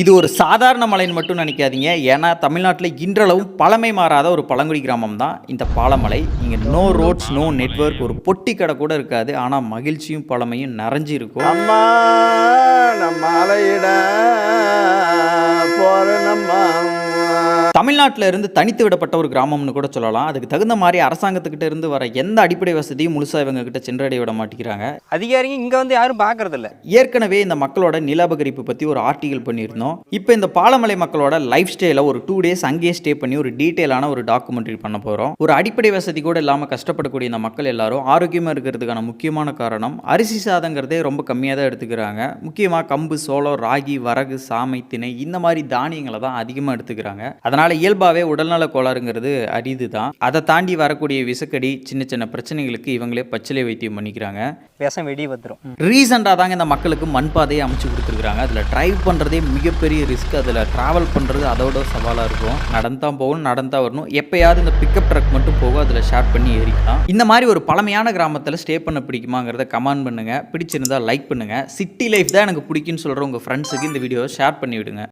இது ஒரு சாதாரண மலைன்னு மட்டும் நினைக்காதீங்க. ஏன்னா தமிழ்நாட்டில் இன்றளவும் பழமை மாறாத ஒரு பழங்குடி கிராமம் தான் இந்த பாலமலை. இங்கே நோ ரோட்ஸ் நோ நெட்வொர்க் ஒரு பொட்டி கடை கூட இருக்காது. ஆனால் மகிழ்ச்சியும் பழமையும் நிறைஞ்சு இருக்கும் அம்மா நம்ம அலையிட போற நம்ம தமிழ்நாட்டில் இருந்து தனித்து விடப்பட்ட ஒரு கிராமம்னு கூட சொல்லலாம். அதுக்கு தகுந்த மாதிரி அரசாங்கத்துக்கிட்ட இருந்து வர எந்த அடிப்படை வசதியும் முழுசாக இவங்க கிட்ட சென்றடைய விட மாட்டேங்கிறாங்க. அதிகாரிங்க இங்கே வந்து யாரும் பார்க்கறது இல்ல ஏற்கனவே இந்த மக்களோட நிலபகரிப்பு பற்றி ஒரு ஆர்டிகல் பண்ணியிருந்தோம். இப்போ இந்த பாலமலை மக்களோட லைஃப் ஸ்டைலை ஒரு டூ டேஸ் அங்கேயே ஸ்டே பண்ணி ஒரு டீட்டெயிலான ஒரு டாக்குமெண்ட்ரி பண்ண போகிறோம் ஒரு அடிப்படை வசதி கூட இல்லாமல் கஷ்டப்படக்கூடிய இந்த மக்கள் எல்லாரும் ஆரோக்கியமாக இருக்கிறதுக்கான முக்கியமான காரணம் அரிசி சாதங்கிறதே ரொம்ப கம்மியாக தான் எடுத்துக்கிறாங்க. முக்கியமாக கம்பு சோளம் ராகி வரகு சாமை திணை இந்த மாதிரி தானியங்களை தான் அதிகமாக எடுத்துக்கிறாங்க. அதனால் இயல்பாகவே உடல்நல கோளாறுங்கிறது அரிது தான் அதை தாண்டி வரக்கூடிய விசக்கடி சின்ன சின்ன பிரச்சனைகளுக்கு இவங்களே பச்சிலை வைத்தியம் பண்ணிக்கிறாங்க. விஷம் வெடி வந்துடும் ரீசெண்டாக தாங்க இந்த மக்களுக்கு மண் பாதையை அமைச்சு கொடுத்துருக்குறாங்க. அதில் டிரைவ் பண்ணுறதே மிகப்பெரிய ரிஸ்க் அதில் ட்ராவல் பண்ணுறது அதோட சவாலாக இருக்கும். நடந்தான் போகணும் நடந்தா வரணும். எப்பயாவது இந்த பிக்கப் ட்ரக் மட்டும் போகும். அதில் ஷேர் பண்ணி ஏறிக்கலாம். இந்த மாதிரி ஒரு பழமையான கிராமத்தில் ஸ்டே பண்ண பிடிக்குமாங்கிறத கமெண்ட் பண்ணுங்கள் பிடிச்சிருந்தா லைக் பண்ணுங்கள் சிட்டி லைஃப் தான் எனக்கு பிடிக்குன்னு சொல்கிற உங்கள் ஃப்ரெண்ட்ஸுக்கு இந்த வீடியோவை ஷேர் பண்ணி விடுங்க